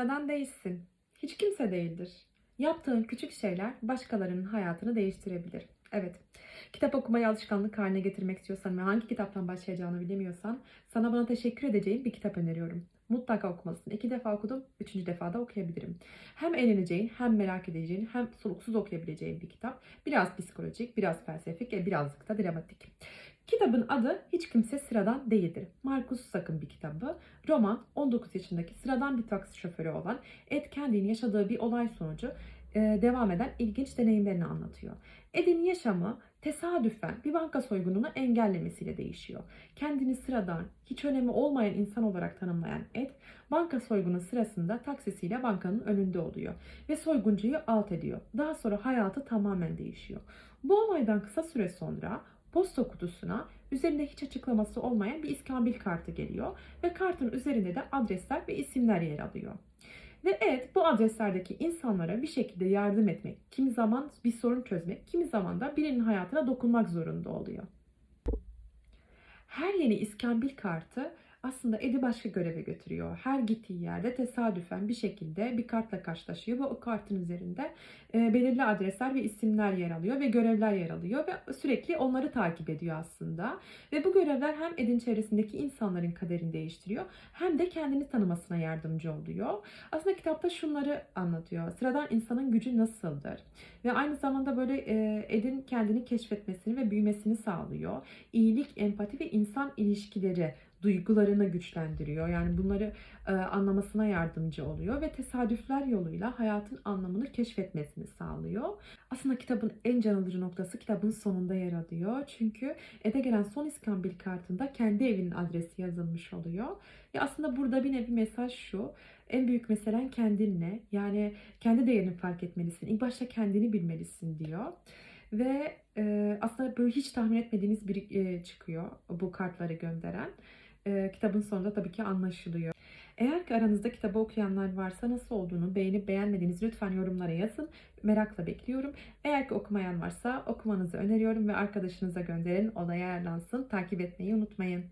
sıradan değilsin. Hiç kimse değildir. Yaptığın küçük şeyler başkalarının hayatını değiştirebilir. Evet. Kitap okumayı alışkanlık haline getirmek istiyorsan ve hangi kitaptan başlayacağını bilemiyorsan sana bana teşekkür edeceğim bir kitap öneriyorum. Mutlaka okumalısın. İki defa okudum, üçüncü defa da okuyabilirim. Hem eğleneceğin, hem merak edeceğin, hem soluksuz okuyabileceğin bir kitap. Biraz psikolojik, biraz felsefik birazcık da dramatik. Kitabın adı Hiç Kimse Sıradan Değildir. Marcus Sakın bir kitabı. Roman 19 yaşındaki sıradan bir taksi şoförü olan Ed Candy'nin yaşadığı bir olay sonucu e, devam eden ilginç deneyimlerini anlatıyor. Ed'in yaşamı tesadüfen bir banka soygununu engellemesiyle değişiyor. Kendini sıradan, hiç önemi olmayan insan olarak tanımlayan Ed, banka soygunu sırasında taksisiyle bankanın önünde oluyor ve soyguncuyu alt ediyor. Daha sonra hayatı tamamen değişiyor. Bu olaydan kısa süre sonra posta kutusuna üzerinde hiç açıklaması olmayan bir iskambil kartı geliyor ve kartın üzerinde de adresler ve isimler yer alıyor. Ve Ed bu adreslerdeki insanlara bir şekilde yardım etmek, kimi zaman bir sorun çözmek, kimi zaman da birinin hayatına dokunmak zorunda oluyor. Her yeni iskambil kartı aslında Ed'i başka göreve götürüyor. Her gittiği yerde tesadüfen bir şekilde bir kartla karşılaşıyor ve o kartın üzerinde e, belirli adresler ve isimler yer alıyor ve görevler yer alıyor ve sürekli onları takip ediyor aslında. Ve bu görevler hem Ed'in çevresindeki insanların kaderini değiştiriyor hem de kendini tanımasına yardımcı oluyor. Aslında kitapta şunları anlatıyor. Sıradan insanın gücü nasıldır? Ve aynı zamanda böyle e, Ed'in kendini keşfetmesini ve büyümesini sağlıyor. İyilik, empati ve insan ilişkileri duygularını güçlendiriyor. Yani bunları e, anlamasına yardımcı oluyor ve tesadüfler yoluyla hayatın anlamını keşfetmesini sağlıyor. Aslında kitabın en can alıcı noktası kitabın sonunda yer alıyor. Çünkü Ed'e gelen son iskambil kartında kendi evinin adresi yazılmış oluyor. Ya aslında burada bir nevi mesaj şu. En büyük meselen kendinle. Yani kendi değerini fark etmelisin. İlk başta kendini bilmelisin diyor. Ve e, aslında böyle hiç tahmin etmediğiniz biri e, çıkıyor bu kartları gönderen. E, kitabın sonunda tabii ki anlaşılıyor. Eğer ki aranızda kitabı okuyanlar varsa nasıl olduğunu beğenip beğenmediğinizi lütfen yorumlara yazın. Merakla bekliyorum. Eğer ki okumayan varsa okumanızı öneriyorum ve arkadaşınıza gönderin. O da yararlansın. Takip etmeyi unutmayın.